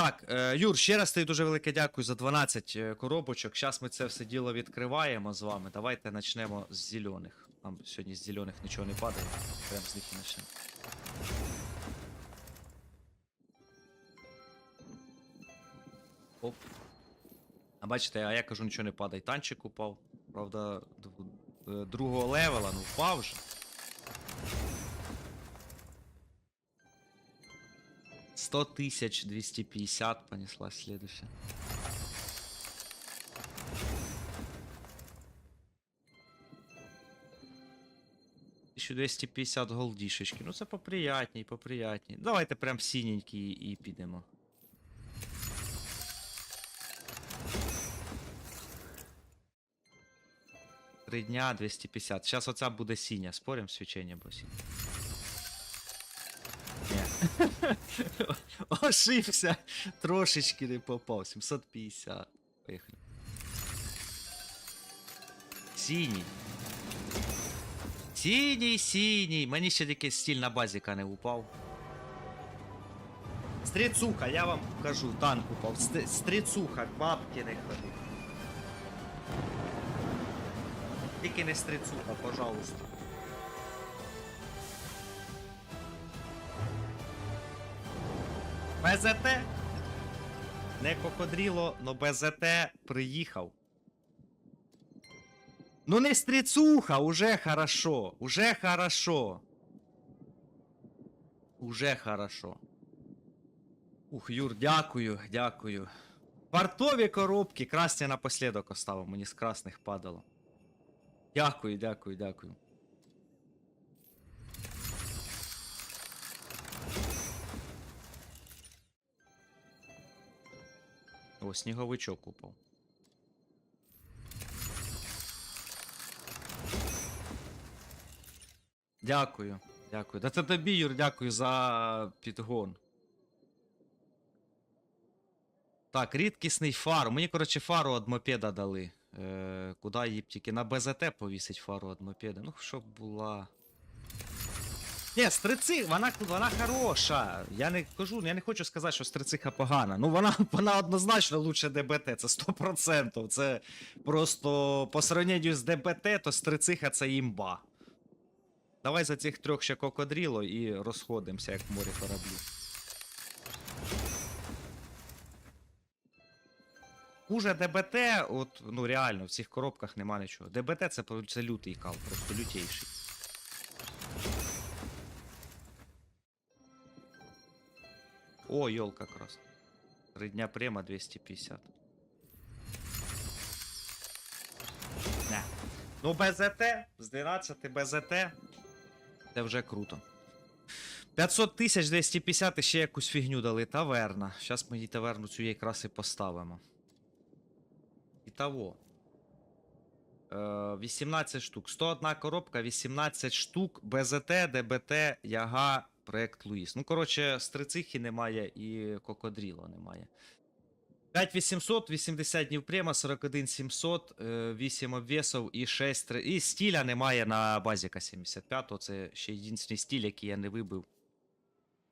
Так, е, Юр, ще раз тобі дуже велике дякую за 12 е, коробочок. Зараз ми це все діло відкриваємо з вами. Давайте почнемо з зелених. Нам сьогодні з зелених нічого не падає. Прям з них і почнемо. Оп. А бачите, а я кажу, нічого не падає. Танчик упав. Правда, е, другого левела, ну впав же. Сто тысяч двести пятьдесят понеслась следующая. Тисячу 250 голдішечки. Ну це поприятній, поприятній. Давайте прям синенький і підемо. Три дня 250. Сейчас оця буде синя. Спорим свічення, бо синя. Ошибся. Трошечки не попав. 750. Поїхали. Синій. Синій, синій. Мені ще тільки стіль на базіка не упав. Стріцуха, я вам кажу, танк упав. Ст- Стріцуха, бабки не ходи. Тільки не стріцуха, пожалуйста. БЗТ? Не кокодріло, но БЗТ приїхав. Ну не стріцуха, уже хорошо, уже хорошо. Уже хорошо. Ух, Юр, дякую, дякую. Вартові коробки, красні напослідок оставив, мені з красних падало. Дякую, дякую, дякую. О, сніговичок упав. Дякую, дякую. Да це тобі, Юр, дякую за підгон. Так, рідкісний фар. Мені, коротше, фару від мопеда дали. Е, куди її б тільки на БЗТ повісить фару від мопеда. Ну, щоб була. Ні, стрици, вона, вона хороша. Я не кажу, я не хочу сказати, що стрициха погана. Ну, вона, вона однозначно лучше ДБТ, це 100%. Це просто по сравненню з ДБТ, то стрициха це імба. Давай за цих трьох ще кокодріло і розходимося, як в морі кораблів. Хуже ДБТ, от, ну реально, в цих коробках нема нічого. ДБТ це, це лютий кал, просто лютейший. О, елка крас. Три дня према 250. Не. Ну, БЗТ, з 12 БЗТ. Це вже круто. 500 тисяч 250 і ще якусь фігню дали. Таверна. Зараз ми їй таверну цю якраз і поставимо. Ітого. Е, 18 штук. 101 коробка, 18 штук. БЗТ, ДБТ, Яга, проект Луїс. Ну, коротше, стрицихи немає і кокодріла немає. 5800, 80 днів према, 41 700, 8 обвесів і 6... три- І стіля немає на базіка 75 Це ще єдиний стіль, який я не вибив.